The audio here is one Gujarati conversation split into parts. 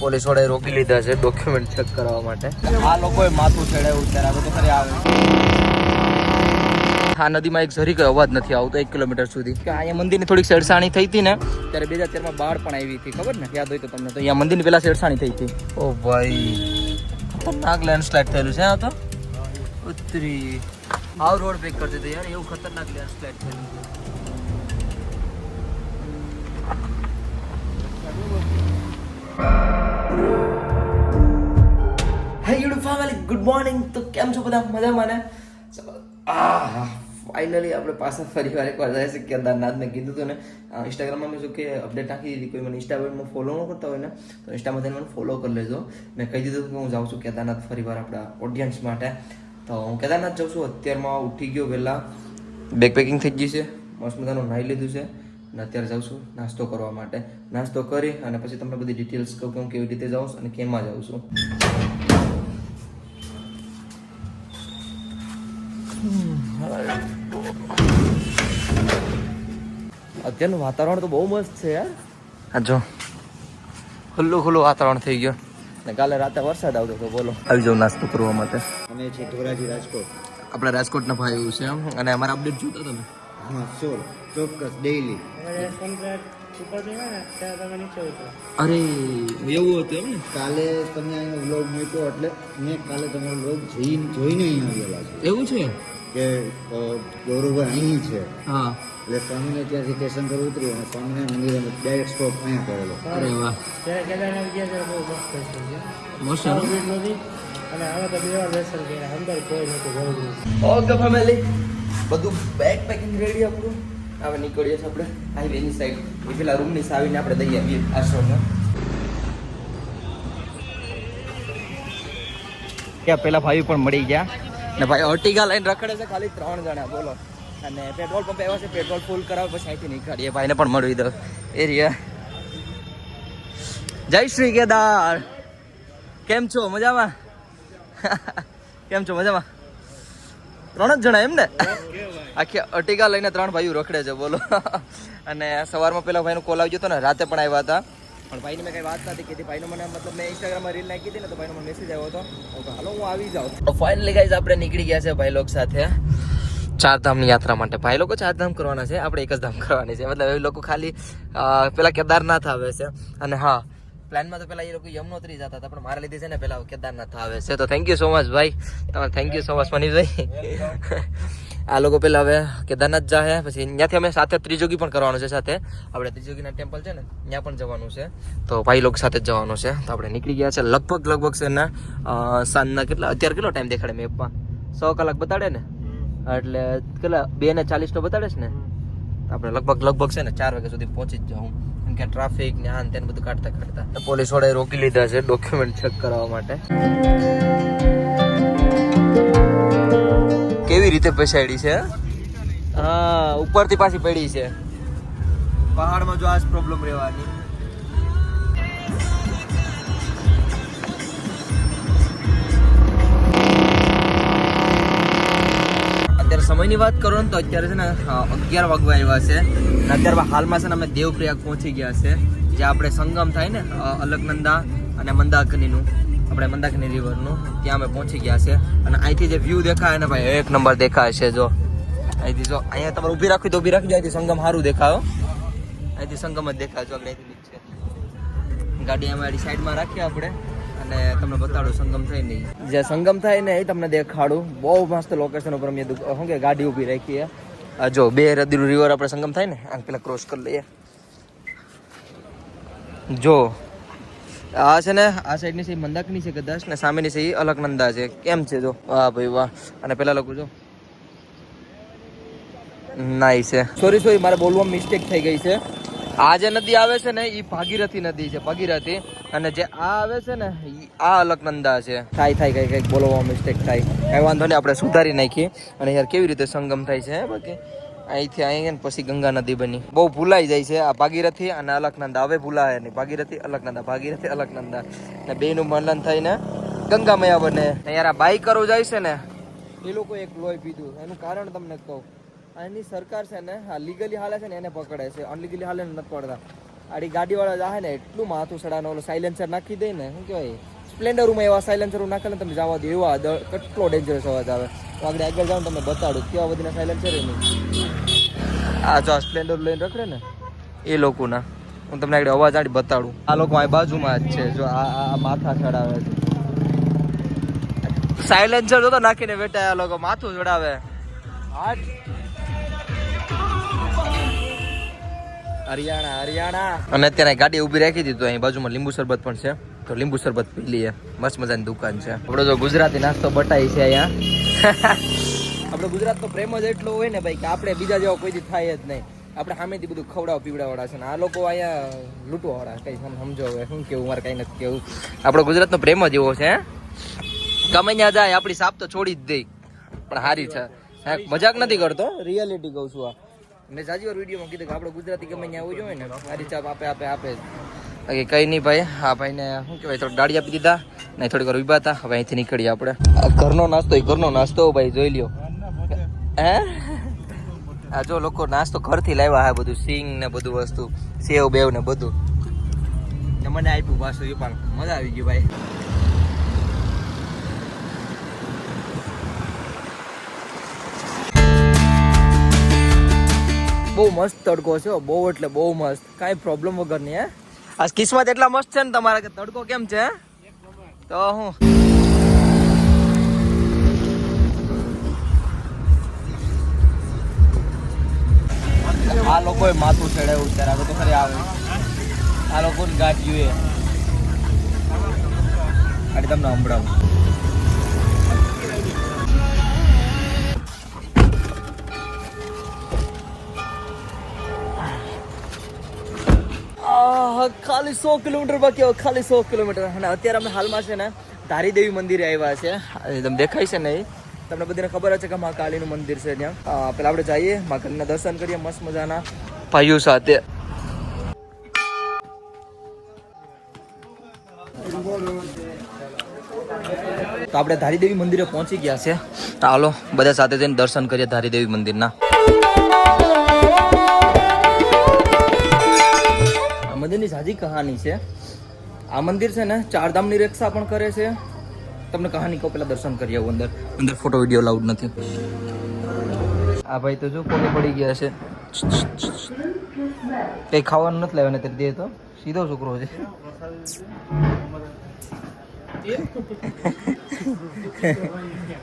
પોલીસ વાળાએ રોકી લીધા છે ડોક્યુમેન્ટ ચેક કરાવવા માટે. આ લોકોએ માથું ચડાવ્યું ત્યારે આવે તો ખરી આવે આ નદીમાં એક જરી કઈ અવાજ નથી આવતો, એક કિલોમીટર સુધી. કે અહીંયા મંદિરની થોડીક શેરસાણી થઈ હતી ને, ત્યારે બે હજાર તેરમાં બાળ પણ આવી હતી, ખબર ને? યાદ હોય તો તમને. તો અહીંયા મંદિરની પેલા શેરસાણી થઈ હતી. ઓ ભાઈ. ખતરનાક લેન્ડસ્લાઇડ થયેલું છે, આ તો. ઉતરી આવ રોડ બ્રેક કરી દીધો યાર, એવું ખતરનાક લેન્ડસ્લાઇડ થયેલું હે યુટ્યુબ ફેમિલી ગુડ મોર્નિંગ તો કેમ છો બધા? મજામાં ને? આ ફાઇનલી આપણે પાછા ફરી વાર એકવાર જાય છે. કેદારનાથ મેં કીધું હતું ને. ઇન્સ્ટાગ્રામમાં મેં શું કે અપડેટ નાખી દીધી. કોઈ મને ઇન્સ્ટાગ્રામમાં ફોલો ન કરતા હોય ને, તો ઇન્સ્ટામાં મને ફોલો કરી લેજો. મેં કહી દીધું કે હું જાઉં છું કેદારનાથ ફરી વાર આપણા ઓડિયન્સ માટે. તો હું કેદારનાથ જાઉં છું. અત્યારમાં ઉઠી ગયો પહેલાં બેગ પેકિંગ થઈ ગઈ છે. મસ્ત મજાનું નાહી લીધું છે. અને અત્યારે જાઉં છું નાસ્તો કરવા માટે. નાસ્તો કરી અને પછી તમને બધી ડિટેલ્સ કહું કે હું કેવી રીતે જાઉં છું અને કેમાં જાઉં છું. અત્યારનું વાતાવરણ તો બહુ મસ્ત છે યાર. હા જો. ખુલ્લું ખુલ્લું વાતાવરણ થઈ ગયું. ને કાલે રાતે વરસાદ આવતો તો બોલો. આવી જાઉં નાસ્તો કરવા માટે. અમે છે ધોરાજી રાજકોટ. આપણા રાજકોટના ભાઈ એવું છે એમ. અને અમારા અપડેટ જોતા તમે હા શ્યોર ચોક્કસ ડેઈલી અરે એવું હતું એમ ને? કાલે તમે અહીંયા વ્લોગ મૂક્યો એટલે મેં કાલે તમારો વ્લોગ જોઈને જોઈને અહીંયા આવેલા છે. એવું છે? કે ગૌરવભાઈ અહીં છે. હા. એટલે સ્વામીને ત્યાંથી સ્ટેશન પર ઉતરી અને સ્વામીને મંદિરે ડાયરેક્ટ સ્ટોપ અહીંયા કરેલો. અરે વાહ. ત્યારે કેદારનાથ ગયા ત્યારે બહુ મસ્ત મસ્ત ભીડ અને હવે તો બે વાર દર્શન કર્યા અંદર કોઈ નહોતું ઓકે ફેમિલી બધું બેગ પેકિંગ રેડી આપણું. હવે નીકળીએ છીએ આપણે હાઈવેની સાઈડ એ પેલા રૂમની સાવીને આપણે દઈએ આવીએ આશ્રમમાં ત્યાં પેલા ભાઈ પણ મળી ગયા. ને ભાઈ અર્ટિગા લઈને રખડે છે ખાલી ત્રણ જણા બોલો. અને પેટ્રોલ પંપ એવા છે પેટ્રોલ ફૂલ કરાવે પછી અહીંથી નીકળીએ. ભાઈને પણ મળવી દો. એ રહ્યા. જય શ્રી કેદાર. કેમ છો? મજામાં? કેમ છો? મજામાં? ત્રણ જ જણા એમ ને? આખી અટીકા લઈને ત્રણ ભાઈઓ રખડે છે, બોલો. અને સવારમાં પેલા ભાઈનો કોલ આવી હતો ને, રાતે પણ આવ્યા હતા. પણ ભાઈને મેં કઈ વાત નથી કીધી. ભાઈનો મને મતલબ મેં ઇન્સ્ટાગ્રામમાં રીલ નાખી હતી ને, તો ભાઈનો મને મેસેજ આવ્યો હતો. હું હાલો, હું આવી જાઉં. ફાઇનલી ગાઈઝ આપણે નીકળી ગયા છે ભાઈ લોક સાથે. ચારધામની યાત્રા માટે. ભાઈ લોકો ચારધામ કરવાના છે, આપણે એક જ ધામ કરવાની છે. મતલબ એ લોકો ખાલી પેલા કેદારનાથ આવે છે. અને હા, પ્લાનમાં તો પેલા એ લોકો યમનોત્રી જતા હતા, પણ મારા લીધે છે ને પેલા કેદારનાથ આવે છે. તો થેન્ક યુ સો મચ ભાઈ. તમે thank you so much Manishbhai. આ લોકો પેલા હવે કેદારનાથ જાહે પછી ત્યાંથી અમે સાથે ત્રિજોગી પણ કરવાનું છે સાથે. આપણે ત્રિજોગીના ટેમ્પલ છે ને ત્યાં પણ જવાનું છે. તો ભાઈ લોકો સાથે જ જવાનું છે. તો આપણે નીકળી ગયા છે લગભગ લગભગ છે ને સાંજના કેટલા અત્યારે કેટલો ટાઈમ દેખાડે મેપમાં સો કલાક બતાડે ને? એટલે કેટલા બે ને ચાલીસ નો બતાડે છે ને? આપણે લગભગ લગભગ છે ને ચાર વાગ્યા સુધી પહોંચી જ જાઉં. કેમ કે ટ્રાફિક ને આ તેને બધું કાઢતા કાઢતા. પોલીસ વાળાએ રોકી લીધા છે ડોક્યુમેન્ટ ચેક કરાવવા માટે. કેવી રીતે પછાડી છે, હા? ઉપરથી પાછી પડી છે. પહાડમાં જો આ જ પ્રોબ્લેમ રહેવાની. અત્યારે સમયની વાત કરો ને તો અત્યારે છે ને અગિયાર વાગવા આવ્યા છે. અને અત્યારે હાલમાં છે ને અમે દેવપ્રયાગ પહોંચી ગયા છે જે આપણે સંગમ થાય ને અલકનંદા અને મંદાકનીનું. આપણે મંદાકની રિવરનું ત્યાં અમે પહોંચી ગયા છે. અને અહીંથી જે વ્યૂ દેખાય ને ભાઈ, એક નંબર દેખાય છે, જો. અહીંથી જો, અહીંયા તમારે ઊભી રાખવી તો ઊભી રાખજો, અહીંથી સંગમ સારું દેખાયો અહીંથી સંગમ જ દેખાય, જો આપણે અહીંથી ગાડી અમારી સાઈડમાં રાખીએ આપણે, અને તમને બતાડું, સંગમ થાય નહીં. જે સંગમ થાય ને એ તમને દેખાડું. બહુ મસ્ત લોકેશન ઉપર અમે શું કે, ગાડી ઊભી રાખી છે. આ જો, બે રદીનું રિવર આપણે સંગમ થાય ને, આને પેલા ક્રોસ કરી લઈએ. જો આ છે ને, આ સાઈડની સહી મંદાકની છે કદાચ, ને સામેની સહી અલકનંદા છે. કેમ છે જો? વાહ ભાઈ વાહ. અને પેલા લખું જો. નાઈ છે. સોરી સોરી મારે બોલવામાં મિસ્ટેક થઈ ગઈ છે. આ જે નદી આવે છે ને એ ભાગીરથી નદી છે, ભાગીરથી. અને જે આ આવે છે ને આ અલકનંદા છે. થાય થાય કઈ કંઈક બોલવામાં મિસ્ટેક થાય. કઈ વાંધો નહીં, આપણે સુધારી નાખીએ. અને યાર કેવી રીતે સંગમ થાય છે બાકી? અહીંથી અહીં ને પછી ગંગા નદી બની. બહુ ભૂલાઈ જાય છે આ ભાગીરથી અને અલકનંદા. હવે ભૂલાય નહીં. ભાગીરથી, અલકનંદા ભાગીરથી, અલકનંદા. ને બેનું મળન થઈને ગંગા મયા બને. યાર આ બાઈકરો જાય છે ને, એ લોકો એક લોહી પીધું. એનું કારણ તમને કહું. આની સરકાર છે ને, હા લીગલી હાલે છે ને, એને પકડે છે. અનલીગલી હાલે નથી પડતા. આડી ગાડીવાળા જાય ને, એટલું માથું સડાનો ઓલો સાયલેન્સર નાખી દે ને, શું કહેવાય? સ્પ્લેન્ડરમાં એવા સાયલેન્સર નાખે ને તમે જવા દો એવા કેટલો ડેન્જરસ અવાજ આવે. તો આગળ આગળ જાઓ તમને બતાડું, કેવા બધીના સાયલેન્સર નહીં આ જો આ સ્પ્લેન્ડર લઈને રખડે ને, એ લોકોના. હું તમને આગળ અવાજ આડી બતાડું. આ લોકો આ બાજુમાં જ છે, જો આ આ- માથા ચડાવે છે. સાયલેન્સર જો તો નાખીને બેઠા આ લોકો, માથું ચડાવે. હરિયાણા હરિયાણા. અને અત્યારે ગાડી ઊભી રાખી દીધું અહીં બાજુમાં લીંબુ શરબત પણ છે. તો લીંબુ શરબત પી લઈએ. મસ્ત મજાની દુકાન છે. આપણો જો ગુજરાતી નાસ્તો બટાઈ છે અહીંયા. આપણો ગુજરાતનો પ્રેમ જ એટલો હોય ને ભાઈ કે આપણે બીજા જેવા કોઈ થાય જ નહીં. આપણે સામેથી બધું ખવડાવ પીવડાવાળા છે ને આ લોકો અહીંયા લૂંટવાવાળા કઈ સમ- સમજો હવે શું કેવું મારે કઈ નથી કેવું. આપણો ગુજરાતનો પ્રેમ જ એવો છે ગમે ત્યાં જાય આપણી સાપ તો છોડી જ દે. પણ હારી છે. મજાક નથી કરતો? રિયાલિટી કહું છું આ. મેં સાજી વાર વિડીયોમાં કીધું કે આપણે ગુજરાતી ગમે ત્યાં આવવું જોઈએ ને હારી ચાપ આપે આપે આપે. બાકી કઈ નહીં ભાઈ હા ભાઈને શું કહેવાય, થોડીક ગાડી આપી દીધા ને થોડીક વાર ઊભા હતા. હવે અહીંથી નીકળીએ આપણે. ઘરનો નાસ્તો, એ ઘરનો નાસ્તો ભાઈ, જોઈ લ્યો. હે? આ જો લોકો નાસ્તો ઘરથી લાવ્યા હા બધું સિંગ ને બધું વસ્તુ, સેવ, બેવ ને બધું. મને આપ્યું પાછું એ પણ મજા આવી ગઈ ભાઈ. બહુ મસ્ત તડકો છે બહુ એટલે બહુ મસ્ત. કાંઈ પ્રોબ્લેમ વગર નહીં, હે? આ કિસ્મત એટલા મસ્ત છે ને તમારા કે તડકો કેમ છે તો હું આ લોકોએ માથું ચડાવ્યું ત્યારે હવે તો ખરી આવે. આ લોકોને ગાંઠ જોઈએ અને તમને સંભળાવું. ખાલી સો કિલોમીટર બાકી હવે ખાલી સો કિલોમીટર. અને અત્યારે અમે હાલમાં છે ને ધારી દેવી મંદિરે આવ્યા છે. તમને દેખાય છે ને તમને બધાને ખબર છે કે મા કાળીનું મંદિર છે ત્યાં. પેલા આપણે જઈએ, મા કાળીના દર્શન કરીએ મસ્ત મજાના. ભાઈઓ સાથે. તો આપણે ધારીદેવી મંદિરે પહોંચી ગયા છે. હાલો, બધા સાથે જઈને દર્શન કરીએ ધારીદેવી મંદિરના. મંદિરની સાજી કહાની છે. આ મંદિર છે ને ચારધામની રક્ષા પણ કરે છે. તમને કહાની કહો પેલા દર્શન કરી આવું અંદર. અંદર ફોટો વીડિયો લાઉડ નથી. આ ભાઈ તો જો કોને પડી ગયા છે. કંઈ ખાવાનું નથી લેવાને ને દે તો. સીધો છોકરો છે.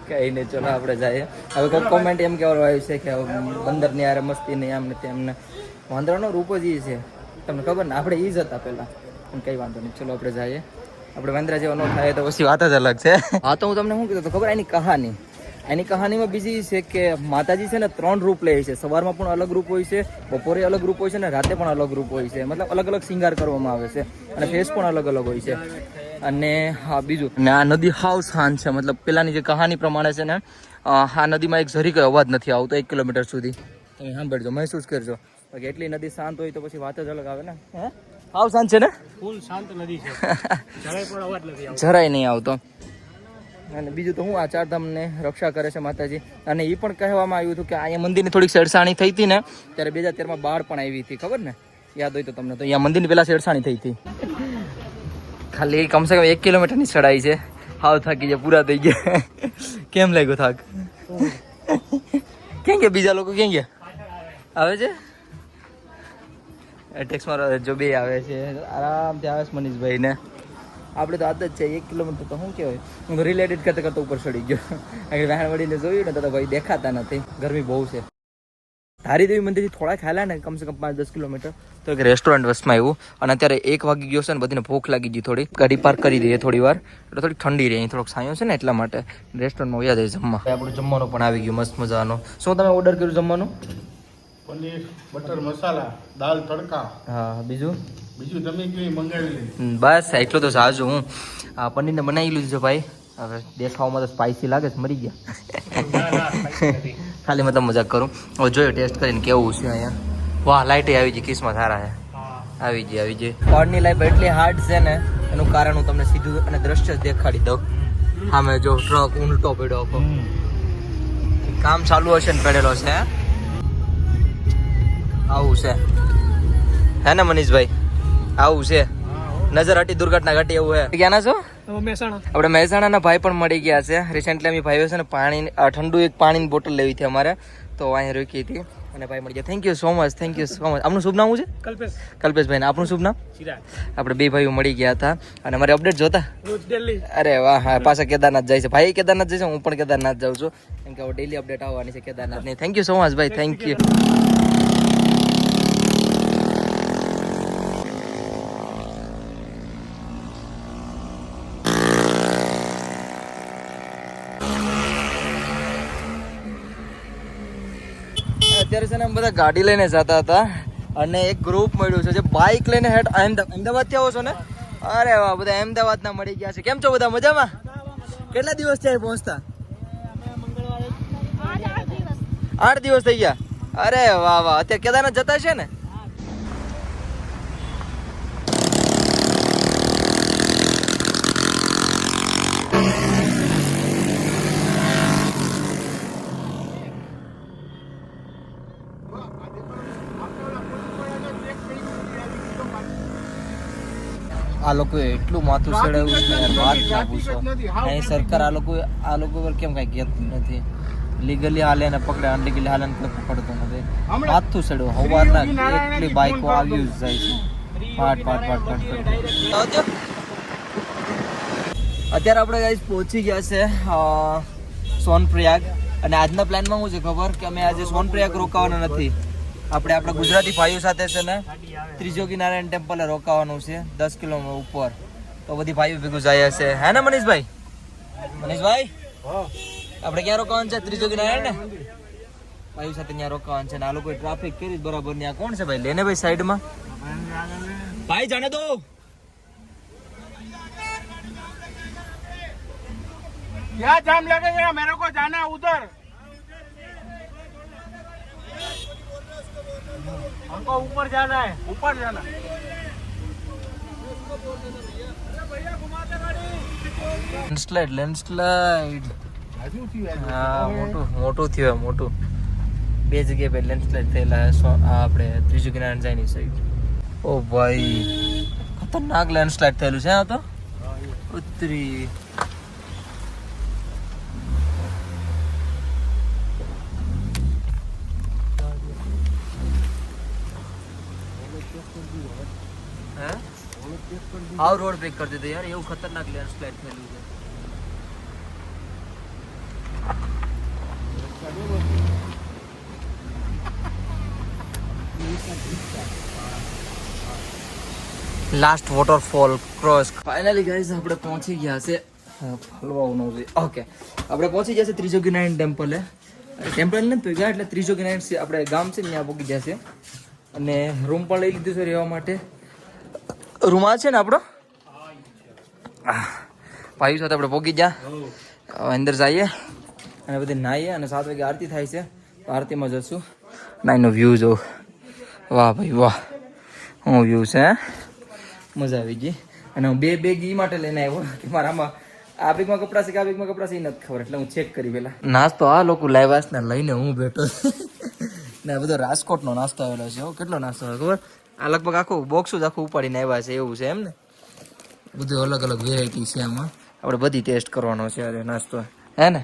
કઈ નહીં, ચલો આપણે જઈએ. હવે કોઈ કોમેન્ટ એમ કહેવાનું આવ્યું છે કે બંદરની આરે મસ્તી નહીં આમ ને. તેમને વાંદરાનો રૂપ જ એ છે. તમને ખબર ને? આપણે ઈ જ હતા પહેલાં. પણ કઈ વાંધો નહીં. ચલો આપણે જઈએ. આપણે વાંદરા જેવા ન થાય તો પછી વાત જ અલગ છે. હા તો હું તમને શું કીધું ખબર એની કહાની. એની કહાનીમાં બીજી છે કે માતાજી છે ને ત્રણ રૂપ લે છે. સવારમાં પણ અલગ રૂપ હોય છે બપોરે અલગ રૂપ હોય છે ને રાતે પણ અલગ રૂપ હોય છે. મતલબ અલગ અલગ શિંગાર કરવામાં આવે છે અને ફેસ પણ અલગ અલગ હોય છે. અને હા બીજું. અને આ નદી હાવ શાંત છે. મતલબ પેલાની જે કહાની પ્રમાણે છે ને આ નદીમાં એક ઝરી કઈ અવાજ નથી આવતો એક કિલોમીટર સુધી. તમે સાંભળજો મહેસૂસ કરજો. બાકી એટલી નદી શાંત હોય તો પછી વાત જ અલગ આવે ને. હે? હાવ શાંત છે ને? ફૂલ શાંત નદી છે. જરાય પણ અવાજ નથી આવતો. જરાય નહીં આવતો. અને બીજું તો હું આ ચારધામને રક્ષા કરે છે માતાજી. અને એ પણ કહેવામાં આવ્યું હતું કે અહીંયા મંદિરની થોડીક છેડછાણી થઈ હતી ને ત્યારે બે હજાર તેરમાં બાર પણ આવી હતી. ખબર ને? યાદ હોય તો તમને. તો અહીંયા મંદિરની પેલા છેડછાણી થઈ હતી. ખાલી કમસે કમ એક કિલોમીટરની ચડાઈ છે. હાવ થાકી ગયા પૂરા થઈ ગયા. કેમ લાગ્યો થાક? કેમ કે બીજા લોકો કેમ ગયા? આવે છે? ટેક્સમાં જો બે આવે છે. આરામથી આવે છે મનીષભાઈ ને આપણે તો આદત છે, એક કિલોમીટર તો શું કહેવાય? હું રિલેટેડ કરતા કરતા ઉપર ચડી ગયો. વહેણ વળીને જોયું ને, તો ભાઈ દેખાતા નથી. ગરમી બહુ છે. ધારીદેવી મંદિરથી થોડા ખ્યાલ ને, કમસે કમ પાંચ દસ કિલોમીટર. તો એક રેસ્ટોરન્ટ વસમાં આવ્યું અને અત્યારે એક વાગી ગયો છે ને, બધીને ભૂખ લાગી ગઈ થોડી. ગાડી પાર્ક કરી દઈએ થોડી વાર. એટલે થોડી ઠંડી રહી થોડોક સાયો છે ને, એટલા માટે. રેસ્ટોરન્ટમાં વ્યાજ જમવા. આપણું જમવાનું પણ આવી ગયું, મસ્ત મજાનો. શું તમે ઓર્ડર કર્યું જમવાનું? પનીર બટર મસાલા દાલ તડકા. હા બીજું? બીજું તમે કેવી મંગાવી લે બસ એટલું તો સાજુ હું. આ પનીરને બનાવી લીધું છે ભાઈ. હવે દેખાવમાં તો સ્પાઇસી લાગે છે મરી ગયા. ખાલી મેં તો મજાક કરું. હવે જોયો ટેસ્ટ કરીને કેવું છે અહીંયા. વાહ લાઇટે આવી ગઈ કિસ્મત સારા છે. આવી ગઈ આવી ગઈ. પહાડની લાઈફ એટલી હાર્ડ છે ને એનું કારણ હું તમને સીધું અને દ્રશ્ય જ દેખાડી દઉં. હા મેં જો ટ્રક ઉલટો પડ્યો કામ ચાલુ હશે ને પડેલો છે આવું છે. હે ને મનીષભાઈ? આવું છે. નજર હટી દુર્ઘટના ઘટી એવું છે ક્યાંના છો? મહેસાણા. આપણે મહેસાણાના ભાઈ પણ મળી ગયા છે. રિસેન્ટલી અમે ભાઈઓ છે ને પાણી ઠંડુ એક પાણીની બોટલ લેવી હતી અમારે. તો અહીંયા રોકી હતી. અને ભાઈ મળી ગયા. Thank you so much thank you so much આપનું શુભ નામ શું છે? કલ્પેશ. કલ્પેશભાઈ ને આપણું શુભ નામ? આપણે બે ભાઈઓ મળી ગયા હતા. અને અમારે અપડેટ જોતા? અરે વાહ હા પાછા કેદારનાથ જાય છે. ભાઈ કેદારનાથ જાય છે હું પણ કેદારનાથ જાઉં છું. કેમ કે હવે ડેલી અપડેટ આવવાની છે કેદારનાથની. થેન્ક યુ સો મચ ભાઈ. થેન્ક યુ ને અમે બધા ગાડી લઈને જતા હતા અને એક ગ્રુપ મળ્યું છે જે બાઇક લઈને હેડ અહેમદાબાદ અમદાવાદથી આવો છો ને? અરે વાહ બધા અહેમદાબાદના મળી ગયા છે. કેમ છો બધા? મજામાં? કેટલા દિવસ થયા પહોંચતા? આઠ દિવસ થઈ ગયા. અરે વાહ વાહ. અત્યારે કેદારનાથ જતા છે ને? આ લોકોએ એટલું માથું ચડાવ્યું વાત ના પૂછો અહીં સરકાર આ લોકો આ લોકો પર કેમ કઈ કહેતી નથી? લીગલી હાલે ને પકડે અનલીગલી હાલે ને કોઈ પકડતું નથી. માથું સડ્યું હવારના એટલી બાઈકો આવી જ જાય છે. પાટ પાટ પાટ પાટ. અત્યારે આપણે ગાઈસ પહોંચી ગયા છે સોનપ્રયાગ. અને આજના પ્લાનમાં શું છે ખબર? કે અમે આજે સોનપ્રયાગ રોકાવાના નથી. આપણે આપણા ગુજરાતી ભાઈઓ સાથે છે ને ત્રીજોગી નારાયણ ટેમ્પલે રોકાવાનું છે, દસ કિલો ઉપર. તો બધી ભાઈઓ ભેગું જાય છે હે ને મનીષભાઈ? મનીષભાઈ? આપણે ક્યાં રોકાવાનું છે? ત્રીજો કિનારાયણ ને? ભાઈઓ સાથે ત્યાં રોકાવાનું છે ને, આ લોકો ટ્રાફિક કેવી બરાબર ને કોણ છે ભાઈ? લેને ભાઈ સાઈડમાં? ભાઈ જાણે તો! ક્યાં જામ લાગે મેરે કો જાના ઉધર. हमको ऊपर जाना है ऊपर जाना લેન્ડસ્લાઇડ લેન્ડસ્લાઇડ હા મોટું મોટું થયું મોટું બે જગ્યાએ ભાઈ લેન્ડસ્લાઇડ થયેલા છે. સો- આ આપણે ત્રીજું કિનારા જાયની સાઈડ ઓ ભાઈ ખતરનાક લેન્ડસ્લાઇડ થયેલું છે આ તો ઉતરી આવ રોડ બ્રેક કરી દીધો યાર, એવું ખતરનાક લેન્ડસ્લાઇડ થયેલું છે. Last waterfall cross finally guys આપણે પહોંચી ગયા છે હલવાવું છે ઓકે આપણે પહોંચી ગયા છે ત્રીજો ગિનાયન ટેમ્પલે ટેમ્પલ ને ગયા એટલે ત્રીજો ગિનાયન આપણે ગામ છે ત્યાં પહોંચી ગયા છે. અને રૂમ પણ લઈ લીધું છે રહેવા માટે. રૂમ આ છે ને આપણો? ભાઈ સાથે આપણે પોગી ગયા. અંદર જઈએ અને બધી નાહીએ અને સાત વાગે આરતી થાય છે. આરતીમાં જશું. નાઈનો વ્યૂ જો વાહ ભાઈ વાહ. હું વ્યૂ છે? મજા આવી ગઈ. અને હું બે બેગ એ માટે લઈને આવ્યો કે મારામાં આ બેગમાં કપડાં છે કે આ બેગમાં કપડાં છે એ નથી ખબર, એટલે હું ચેક કરી પેલા નાસ્તો આ લોકો લાવ્યા ને લઈને હું બેઠો ને બધો રાજકોટનો નાસ્તો આવેલો છે કેટલો નાસ્તો ખબર? આ લગભગ આખું બોક્સ જ આખું ઉપાડીને આવ્યા છે એવું છે એમ ને? બધું અલગ અલગ વેરાયટી છે આમાં. આપણે બધી ટેસ્ટ કરવાનો છે આજે નાસ્તો. હે ને?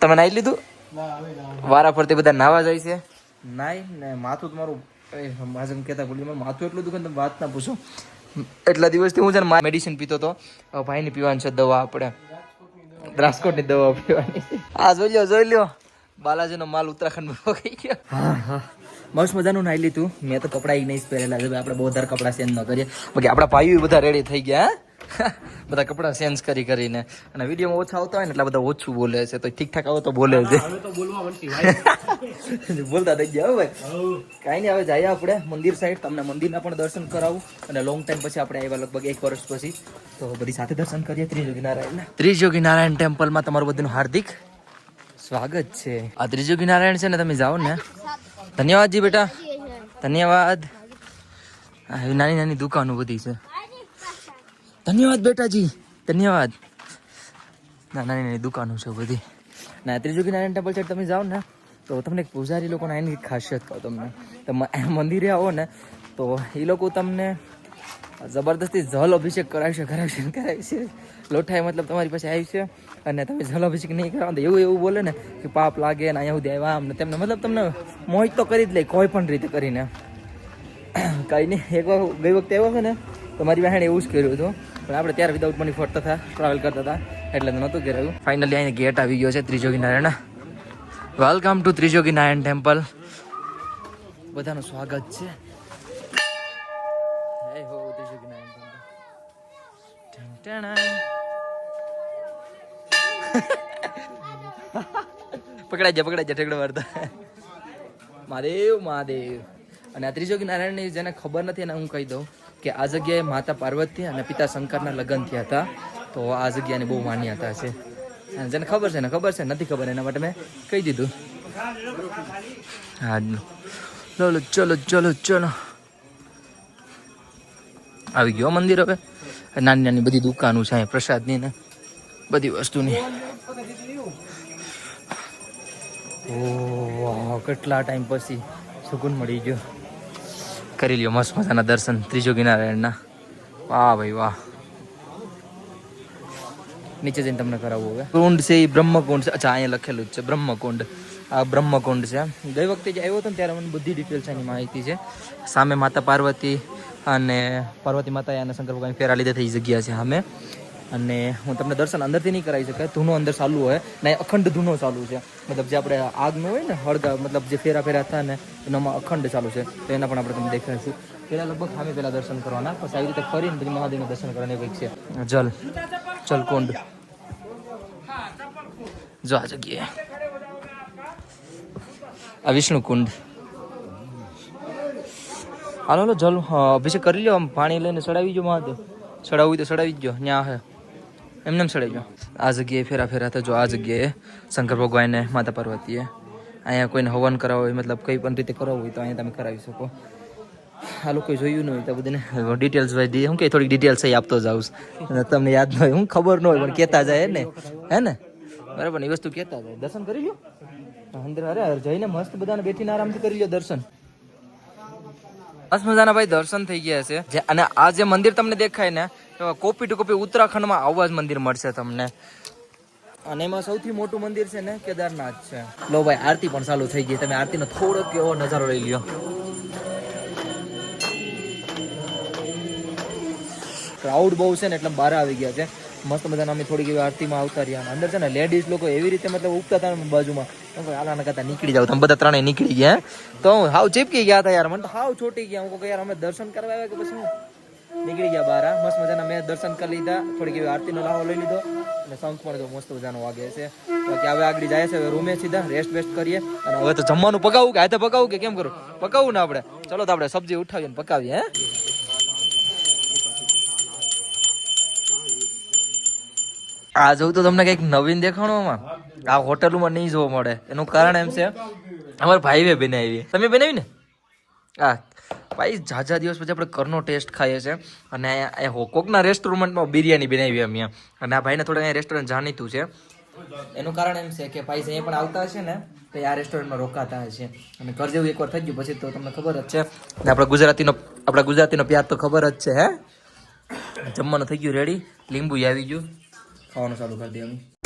તમે નાઈ લીધું? વારા ફરતી બધા નાવા જાય છે? નાઈ ને માથું તમારું માજમ કહેતા ભૂલી મારું માથું એટલું દુખે તમે વાત ના પૂછો. એટલા દિવસથી હું છે ને મેડિસિન પીતો તો હવે ભાઈને પીવાની છે દવા આપણે. રાજકોટની દવા પીવાની આ જોઈ લ્યો જોઈ લ્યો. બાલાજીનો માલ ઉત્તરાખંડમાં ગઈ ગયો. હા હા. મસ્ત મજાનું નાઈ લીધું. મેં તો કપડા નહીં જ પહેરેલા છે આપણે બહુ વધારે કપડા ચેન્જ ન કરીએ. બાકી આપણા ભાઈઓ બધા રેડી થઈ ગયા હા? બધા કપડા ચેન્જ કરી કરીને. અને વિડીયોમાં ઓછા આવતા હોય ને એટલે બધા ઓછું બોલે છે. તો ઠીક ઠાક આવે તો બોલે છે. બોલતા થઈ ગયા હો ભાઈ. કાંઈ નહીં હવે જઈએ આપણે મંદિર સાઈડ તમને મંદિરના પણ દર્શન કરાવું. અને લોંગ ટાઈમ પછી આપણે આવ્યા લગભગ એક વર્ષ પછી. તો બધી સાથે દર્શન કરીએ ત્રિજોગી નારાયણ ત્રિજોગી નારાયણ ટેમ્પલમાં તમારું બધું હાર્દિક સ્વાગત છે. આ ત્રિજોગી નારાયણ છે ને તમે જાઓ ને. ધન્યવાદ જી બેટા. ધન્યવાદ. નાની નાની દુકાનો બધી છે. ધન્યવાદ બેટાજી. ધન્યવાદ. ના નાની નાની દુકાનો છે બધી. ના ત્રિજોગી નારાયણ ટેમ્પલ છે, તમે જાઓ ને, તો તમને પૂજારી લોકોને એની ખાસિયત કહો તમને. તમે મંદિરે આવો ને, તો એ લોકો તમને જબરદસ્તી જલ અભિષેક કરાવશે કરાવશે કરાવશે. લોઠાઈ મતલબ તમારી પાસે આવી છે અને તમે જલ અભિષેક નહીં કરાવો તો એવું એવું બોલે ને કે પાપ લાગે ને અહીંયા સુધી આવ્યા આમ ને તેમને. મતલબ તમને મોહિત તો કરી જ લે, કોઈ પણ રીતે કરીને. કંઈ નહીં, એક વાર ગઈ વખતે આવ્યો છે ને તો મારી બહેણે એવું જ કર્યું હતું. પણ આપણે ત્યારે વિદાઉટ મની ફરતા હતા ટ્રાવેલ કરતા હતા, એટલે નહોતું કરાયું. ફાઇનલી અહીંયા ગેટ આવી ગયો છે Trijogi Narayan welcome to Trijogi Narayan temple બધાનું સ્વાગત છે. પકડાઈ જા પકડાઈ જા, ઠેકડો મારતા. મહાદેવ મહાદેવ. અને આ ત્રિજોગી નારાયણની જેને ખબર નથી એને હું કહી દઉં. કે આ જગ્યાએ માતા પાર્વતી અને પિતા શંકરના લગ્ન થયા હતા. તો આ જગ્યાની બહુ માન્યતા છે. જેને ખબર છે ને ખબર છે, નથી ખબર એના માટે મેં કહી દીધું. હા, ચલો ચલો ચલો ચલો. આવી ગયો મંદિર હવે? નાની નાની બધી દુકાનો છે પ્રસાદની ને બધી વસ્તુની. વાહ કેટલા ટાઈમ પછી સુકૂન મળી ગયો. કરી લ્યો મસ્ત મજાના દર્શન ત્રિજોગી નારાયણના વાહ ભાઈ વાહ. નીચે જઈને તમને કરાવવું હવે. કુંડ છે એ બ્રહ્મકુંડ છે. અચ્છા, અહીંયા લખેલું જ છે, બ્રહ્મકુંડ. આ બ્રહ્મકુંડ છે ગઈ વખતે જે આવ્યો હતો ને ત્યારે મને બધી ડિટેલ્સ એની માહિતી છે. સામે માતા પાર્વતી અને પાર્વતી માતા અને શંકર ભગવાન ફેરા લીધે થઈ જગ્યા છે સામે. અને હું તમને દર્શન અંદરથી નહીં કરાવી શકાય. ધૂનો અંદર ચાલુ હોય ને અખંડ ધૂનો ચાલુ છે. મતલબ જે આપણે આગનો હોય ને હળગા, મતલબ જે ફેરા ફેરા થાય ને, એનામાં અખંડ ચાલુ છે. તો એના પણ આપણે તમને દેખાડીશું પહેલાં લગભગ સામે પહેલાં દર્શન કરવાના. પછી આવી રીતે ફરીને પછી મહાદેવના દર્શન કરવાના કંઈક છે. જલ. જલકુંડ જો આ જગ્યાએ. આ વિષ્ણુ કુંડ. હાલો હાલો, જલ. અભિષેક કરી લો આમ પાણી લઈને ચડાવી જો મહાદેવ. ચડાવવું તો ચડાવી જ જો. ન્યા હે. એમને એમ ગયો જો આ જગ્યાએ ફેરા ફેરા થજો આ જગ્યાએ શંકર ભગવાનને માતા પાર્વતીએ અહીંયા કોઈને હવન કરાવવું હોય, મતલબ કઈ પણ રીતે કરાવવું હોય તો અહીંયા તમે કરાવી શકો. આ લોકોએ જોયું ન હોય તો બધીને ડિટેલ્સ વાંચી હું કે થોડીક ડિટેલ્સ એ આપતો જાઉં તમને યાદ ન હોય, હું ખબર ન હોય, પણ કહેતા જાય ને? હે ને? બરાબર એ વસ્તુ કહેતા જાય. દર્શન કરી લો અંદર અરે જઈને મસ્ત બધાને બેઠીને આરામથી કરી લો દર્શન. મસ્ત ભાઈ દર્શન થઈ ગયા છે. અને આ જે મંદિર તમને દેખાય ને કોપી ટુ કોપી ઉત્તરાખંડમાં આવા જ મંદિર મળશે તમને. અને એમાં સૌથી મોટું મંદિર છે ને, કેદારનાથ છે. લો ભાઈ, આરતી પણ ચાલુ થઈ ગઈ. તમે આરતીનો થોડોક એવો નજારો લઈ લ્યો. ક્રાઉડ બહુ છે ને, એટલે બહાર આવી ગયા છે. મસ્ત મજાના અમે થોડીક એવી આરતીમાં આવતા રહ્યા. અંદર છે ને લેડીઝ લોકો એવી રીતે મતલબ ઉગતા હતા બાજુમાં. આલાના કરતા નીકળી જાવ, તમે બધા ત્રણે નીકળી ગયા તો હું હાવ ચીપકી ગયા હતા યાર, મને તો હાવ છોટી ગયા. હું કહું યાર, અમે દર્શન કરવા આવ્યા કે પછી નીકળી ગયા બહાર મસ્ત મજાના મેં દર્શન કરી લીધા. થોડીક એવી આરતીનો લાવો લઈ લીધો. અને શંખ પણ મસ્ત મજાનો વાગે છે. બાકી હવે આગળ જાય છે, હવે રૂમે સીધા રેસ્ટ વેસ્ટ કરીએ. હવે તો જમવાનું પકાવું કે હાથે પકાવું કે કેમ કરું? પકાવું ને આપણે. ચલો તો આપણે સબ્જી ઉઠાવીએ પકાવીએ, હે? આ જોઉં તો તમને કંઈક નવીન દેખાણોમાં આ હોટલમાં નહીં જોવા મળે. એનું કારણ એમ છે, અમારા ભાઈએ બનાવી તમે બનાવી ને હા ભાઈ ઝાઝા દિવસ પછી આપણે ઘરનો ટેસ્ટ ખાઈએ છીએ. અને અહીંયા હો- કોકના રેસ્ટોરન્ટમાં બિરયાની બનાવી અમે અને આ ભાઈને થોડા અહીંયા રેસ્ટોરન્ટ જાણીતું છે. એનું કારણ એમ છે કે ભાઈ અહીંયા પણ આવતા હશે ને, તો આ રેસ્ટોરન્ટમાં રોકાતા હશે. અને ઘર જેવું એકવાર થઈ ગયું પછી તો તમને ખબર જ છે. ને આપણા ગુજરાતીનો આપણા ગુજરાતીનો પ્યાર તો ખબર જ છે, હે? જમવાનું થઈ ગયું રેડી લીંબુ આવી ગયું. ખાવાનું ચાલુ કરી દે અમે.